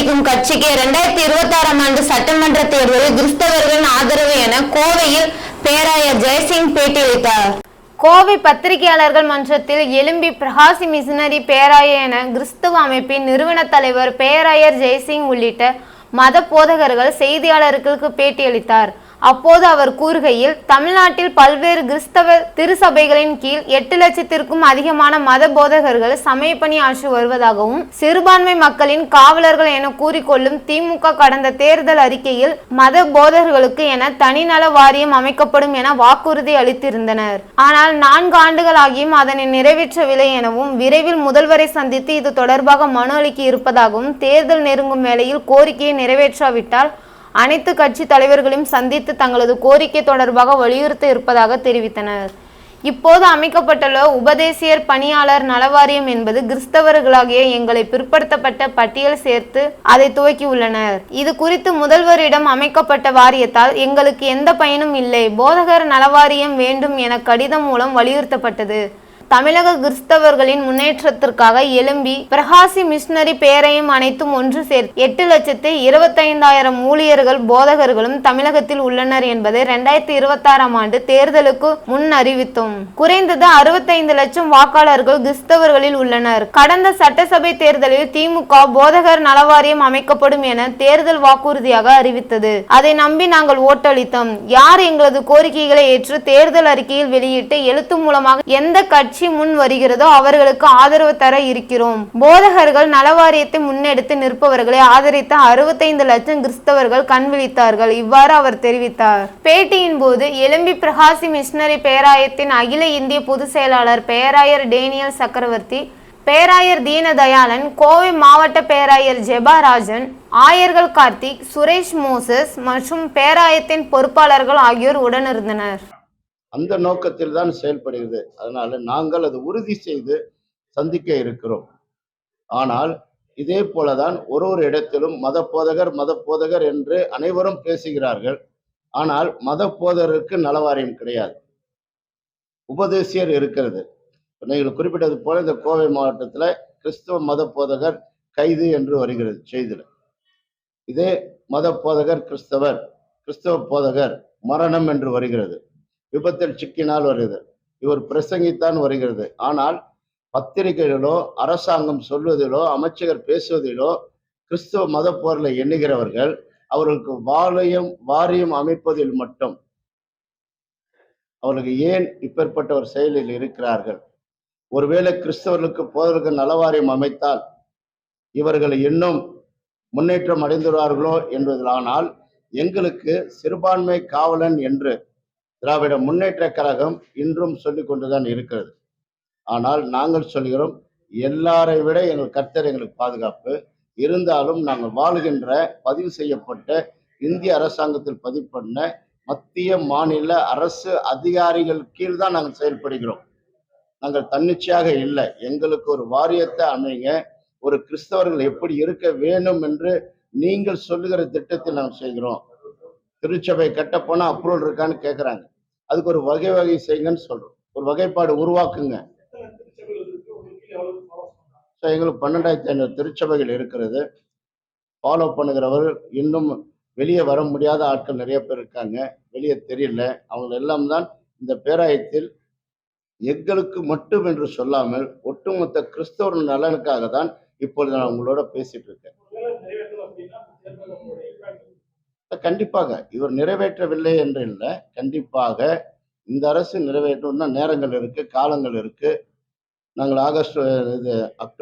அளிக்கும் கட்சிக்கு இரண்டாயிரத்தி இருபத்தி ஆறாம் ஆண்டு சட்டமன்ற தேர்தலில் கிறிஸ்தவர்களின் ஆதரவு என கோவையில் பேராயர் ஜெயசிங் பேட்டியளித்தார். கோவை பத்திரிகையாளர்கள் மன்றத்தில் எலும்பி பிரகாசி மிஷனரி பேராயர் என கிறிஸ்துவ அமைப்பின் நிறுவன தலைவர் பேராயர் ஜெயசிங் உள்ளிட்ட மத போதகர்கள் செய்தியாளர்களுக்கு பேட்டியளித்தார். அப்போது அவர் கூறுகையில் தமிழ்நாட்டில் பல்வேறு கிறிஸ்தவ திருசபைகளின் கீழ் எட்டு லட்சத்திற்கும் அதிகமான மத போதகர்கள் சமயப்பணி ஆற்றி வருவதாகவும் சிறுபான்மை மக்களின் காவலர்கள் என கூறிக்கொள்ளும் திமுக கடந்த தேர்தல் அறிக்கையில் மத போதகர்களுக்கு என தனிநல வாரியம் அமைக்கப்படும் என வாக்குறுதி அளித்திருந்தனர். ஆனால் நான்கு ஆண்டுகளாகியும் அதனை நிறைவேற்றவில்லை எனவும் விரைவில் முதல்வரை சந்தித்து இது தொடர்பாக மனு அளிக்க இருப்பதாகவும் தேர்தல் நெருங்கும் வேளையில் கோரிக்கையை நிறைவேற்றாவிட்டால் அனைத்து கட்சி தலைவர்களையும் சந்தித்து தங்களது கோரிக்கை தொடர்பாக வலியுறுத்த இருப்பதாக தெரிவித்தனர். இப்போது அமைக்கப்பட்டுள்ள உபதேசியர் பணியாளர் நலவாரியம் என்பது கிறிஸ்தவர்களாகிய எங்களை பிற்படுத்தப்பட்ட பட்டியல் சேர்த்து அதை துவக்கியுள்ளனர். இது குறித்து முதல்வரிடம் அமைக்கப்பட்ட வாரியத்தால் எங்களுக்கு எந்த பயனும் இல்லை. போதகர் நலவாரியம் வேண்டும் என கடிதம் மூலம் வலியுறுத்தப்பட்டது. தமிழக கிறிஸ்தவர்களின் முன்னேற்றத்திற்காக எழும்பி பிரகாசி மிஷனரி பேரையும் அனைத்தும் ஒன்று சேர்த்து எட்டு லட்சத்து இருபத்தைந்தாயிரம் ஊழியர்கள் போதகர்களும் தமிழகத்தில் உள்ளனர் என்பதை இரண்டாயிரத்தி இருபத்தாறாம் ஆண்டு தேர்தலுக்கு முன் அறிவித்தோம். குறைந்தது அறுபத்தைந்து லட்சம் வாக்காளர்கள் கிறிஸ்தவர்களில் உள்ளனர். கடந்த சட்டசபை தேர்தலில் திமுக போதகர் நலவாரியம் அமைக்கப்படும் என தேர்தல் வாக்குறுதியாக அறிவித்தது. அதை நம்பி நாங்கள் ஓட்டளித்தோம். யார் எங்களது கோரிக்கைகளை ஏற்று தேர்தல் அறிக்கையில் வெளியிட்டு எழுத்து மூலமாக எந்த கட்சி முன் வருகிறதோ அவர்களுக்கு ஆதரவு தர இருக்கிறோம். போதகர்கள் நலவாரியத்தை முன்னெடுத்து நிற்பவர்களை ஆதரித்த அறுபத்தைந்து லட்சம் கிறிஸ்தவர்கள் கண்விழித்தார்கள் இவ்வாறு அவர் தெரிவித்தார். பேட்டியின் போது எலும்பி பிரகாசி மிஷனரி பேராயத்தின் அகில இந்திய பொதுச் செயலாளர் பேராயர் டேனியல் சக்கரவர்த்தி பேராயர் தீனதயாளன் கோவை மாவட்ட பேராயர் ஜெபாராஜன் ஆயர்கள் கார்த்திக் சுரேஷ் மோசஸ் மற்றும் பேராயத்தின் பொறுப்பாளர்கள் ஆகியோர் உடனிருந்தனர். அந்த நோக்கத்தில் தான் செயல்படுகிறது. அதனால நாங்கள் அது உறுதி செய்து சந்திக்க இருக்கிறோம். ஆனால் இதே போலதான் ஒரு ஒரு இடத்திலும் மத போதகர் மத போதகர் என்று அனைவரும் பேசுகிறார்கள். ஆனால் மத போதகருக்கு நலவாரியம் கிடையாது. உபதேசியர் இருக்கிறது. நீங்கள் குறிப்பிட்டது போல இந்த கோவை மாவட்டத்தில் கிறிஸ்தவ மத போதகர் கைது என்று வருகிறது செய்தியில். இதே மத போதகர் கிறிஸ்தவர் கிறிஸ்தவ போதகர் மரணம் என்று வருகிறது. விபத்தில் சிக்கினால் வருகிறது. இவர் பிரசங்கித்தான் வருகிறது. ஆனால் பத்திரிகைகளிலோ அரசாங்கம் சொல்வதிலோ அமைச்சகர் பேசுவதிலோ கிறிஸ்தவ மத போரில் எண்ணுகிறவர்கள் அவர்களுக்கு வாரியம் வாரியம் அமைப்பதில் மட்டும். அவர்களுக்கு ஏன் இப்பேற்பட்ட ஒரு செயலில் இருக்கிறார்கள்? ஒருவேளை கிறிஸ்தவர்களுக்கு போதற்கு நலவாரியம் அமைத்தால் இவர்கள் இன்னும் முன்னேற்றம் அடைந்துள்ளார்களோ என்பதானால் எங்களுக்கு சிறுபான்மை காவலன் என்று திராவிட முன்னேற்ற கழகம் இன்றும் சொல்லி கொண்டுதான் இருக்கிறது. ஆனால் நாங்கள் சொல்கிறோம் எல்லாரை விட எங்கள் கர்த்தர் எங்களுக்கு பாதுகாப்பு. இருந்தாலும் நாங்கள் வாழுகின்ற பதிவு செய்யப்பட்ட இந்திய அரசாங்கத்தில் பதிவு பண்ண மத்திய மாநில அரசு அதிகாரிகள் கீழ் தான் நாங்கள் செயல்படுகிறோம். நாங்கள் தன்னிச்சையாக இல்லை. எங்களுக்கு ஒரு வாரியத்தை அமைங்க ஒரு கிறிஸ்தவர்கள் எப்படி இருக்க வேண்டும் என்று நீங்கள் சொல்லுகிற திட்டத்தில் நாங்கள் செய்கிறோம். திருச்சபை கட்ட அப்ரூவல் இருக்கான்னு கேட்குறாங்க அதுக்கு ஒரு வகை வகை செய்யுங்கன்னு சொல்றோம். ஒரு வகைப்பாடு உருவாக்குங்க. ஸோ எங்களுக்கு பன்னெண்டாயிரத்தி ஐநூறு திருச்சபைகள் இருக்கிறது. ஃபாலோ பண்ணுகிறவர் இன்னும் வெளியே வர முடியாத ஆட்கள் நிறைய பேர் இருக்காங்க. வெளியே தெரியல. அவங்க எல்லாம் தான் இந்த பேராயத்தில் எங்களுக்கு மட்டும் என்று சொல்லாமல் ஒட்டுமொத்த கிறிஸ்தவர் நலனுக்காக தான் இப்பொழுது நான் உங்களோட பேசிட்டு இருக்கேன். கண்டிப்பாக இவர் நிறைவேற்றவில்லை என்று இல்லை. கண்டிப்பாக இந்த அரசு நிறைவேற்றணும்னா நேரங்கள் இருக்கு காலங்கள் இருக்கு. நாங்கள் ஆகஸ்ட் இது அக்டோபர்